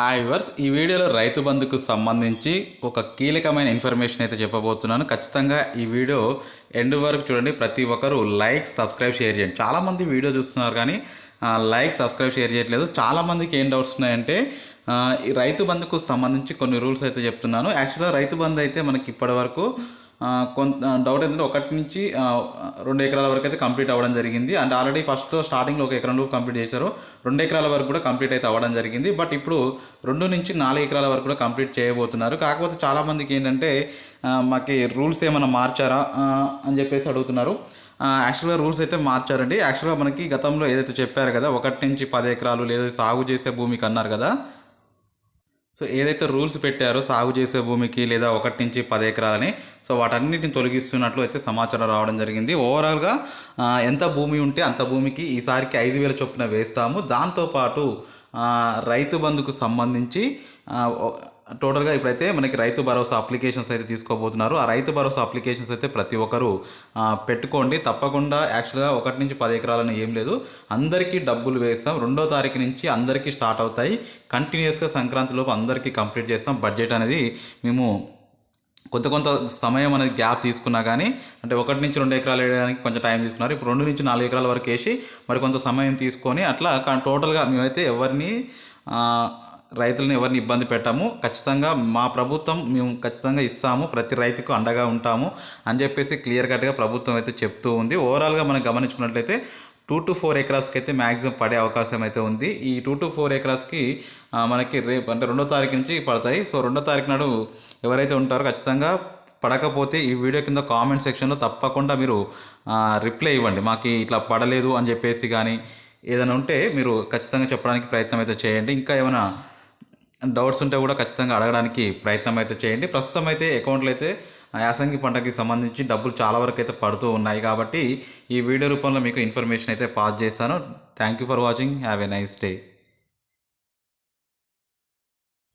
Hi viewers ఈ వీడియోలో రైతు బంధుకు సంబంధించి ఒక కీలకమైన ఇన్ఫర్మేషన్ అయితే చెప్పబోతున్నాను. ఖచ్చితంగా ఈ వీడియో ఎండ్ వరకు చూడండి. ప్రతి ఒక్కరు లైక్ సబ్స్క్రైబ్ షేర్ చేయండి. చాలామంది వీడియో చూస్తున్నారు కానీ లైక్ సబ్స్క్రైబ్ షేర్ చేయట్లేదు. చాలామందికి ఏం డౌట్స్ ఉన్నాయంటే ఈ రైతు బంధుకు సంబంధించి కొన్ని రూల్స్ అయితే చెప్తున్నాను. యాక్చువల్గా రైతు బంధు అయితే మనకి ఇప్పటి వరకు కొంత డౌట్ ఏంటంటే ఒకటి నుంచి రెండు ఎకరాల వరకు అయితే కంప్లీట్ అవ్వడం జరిగింది. అండ్ ఆల్రెడీ ఫస్ట్ స్టార్టింగ్లో ఒక ఎకరంలో కంప్లీట్ చేశారు. రెండు ఎకరాల వరకు కూడా కంప్లీట్ అయితే అవ్వడం జరిగింది. బట్ ఇప్పుడు రెండు నుంచి నాలుగు ఎకరాల వరకు కూడా కంప్లీట్ చేయబోతున్నారు. కాకపోతే చాలామందికి ఏంటంటే మాకు రూల్స్ ఏమైనా మార్చారా అని చెప్పేసి అడుగుతున్నారు. యాక్చువల్గా రూల్స్ అయితే మార్చారండి. యాక్చువల్గా మనకి గతంలో ఏదైతే చెప్పారు కదా ఒకటి నుంచి పది ఎకరాలు లేదా సాగు చేసే భూమికి అన్నారు కదా సో ఏదైతే రూల్స్ పెట్టారో సాగు చేసే భూమికి లేదా ఒకటి నుంచి పది ఎకరాలని సో వాటన్నిటిని తొలగిస్తున్నట్లు అయితే సమాచారం రావడం జరిగింది. ఓవరాల్గా ఎంత భూమి ఉంటే అంత భూమికి ఈసారికి ఐదు వేల చొప్పున వేస్తాము. దాంతోపాటు రైతు బంధుకు సంబంధించి టోటల్గా ఇప్పుడైతే మనకి రైతు భరోసా అప్లికేషన్స్ అయితే తీసుకోబోతున్నారు. ఆ రైతు భరోసా అప్లికేషన్స్ అయితే ప్రతి ఒక్కరు పెట్టుకోండి. తప్పకుండా యాక్చువల్గా ఒకటి నుంచి పది ఎకరాలని ఏం లేదు. అందరికీ డబ్బులు వేస్తాం. రెండో తారీఖు నుంచి అందరికీ స్టార్ట్ అవుతాయి. కంటిన్యూస్గా సంక్రాంతి లోపు అందరికీ కంప్లీట్ చేస్తాం. బడ్జెట్ అనేది మేము కొంత కొంత సమయం అనేది గ్యాప్ తీసుకున్నా కానీ అంటే ఒకటి నుంచి రెండు ఎకరాలు వేయడానికి కొంచెం టైం తీసుకున్నారు. ఇప్పుడు రెండు నుంచి నాలుగు ఎకరాల వరకు వేసి మరి కొంత సమయం తీసుకొని అట్లా కానీ టోటల్గా మేమైతే ఎవరిని రైతులను ఎవరిని ఇబ్బంది పెట్టాము ఖచ్చితంగా మా ప్రభుత్వం మేము ఖచ్చితంగా ఇస్తాము ప్రతి రైతుకు అండగా ఉంటాము అని చెప్పేసి క్లియర్ కట్గా ప్రభుత్వం అయితే చెప్తూ ఉంది. ఓవరాల్గా మనం గమనించుకున్నట్లయితే టూ టు ఫోర్ ఎకరాస్కి అయితే మ్యాక్సిమం పడే అవకాశం అయితే ఉంది. ఈ టూ టు ఫోర్ ఎకరాస్కి మనకి రేపు అంటే రెండో తారీఖు నుంచి పడతాయి. సో రెండో తారీఖు నాడు ఎవరైతే ఉంటారో ఖచ్చితంగా పడకపోతే ఈ వీడియో కింద కామెంట్ సెక్షన్లో తప్పకుండా మీరు రిప్లై ఇవ్వండి. మాకు ఇట్లా పడలేదు అని చెప్పేసి కానీ ఏదైనా ఉంటే మీరు ఖచ్చితంగా చెప్పడానికి ప్రయత్నం అయితే చేయండి. ఇంకా ఏమైనా డౌట్స్ ఉంటే కూడా ఖచ్చితంగా అడగడానికి ప్రయత్నం అయితే చేయండి. ప్రస్తుతం అయితే అకౌంట్లు అయితే యాసంగి పంటకి సంబంధించి డబ్బులు చాలా వరకు అయితే పడుతూ ఉన్నాయి కాబట్టి ఈ వీడియో రూపంలో మీకు ఇన్ఫర్మేషన్ అయితే పాస్ చేశాను. Thank you for watching. Have a nice day.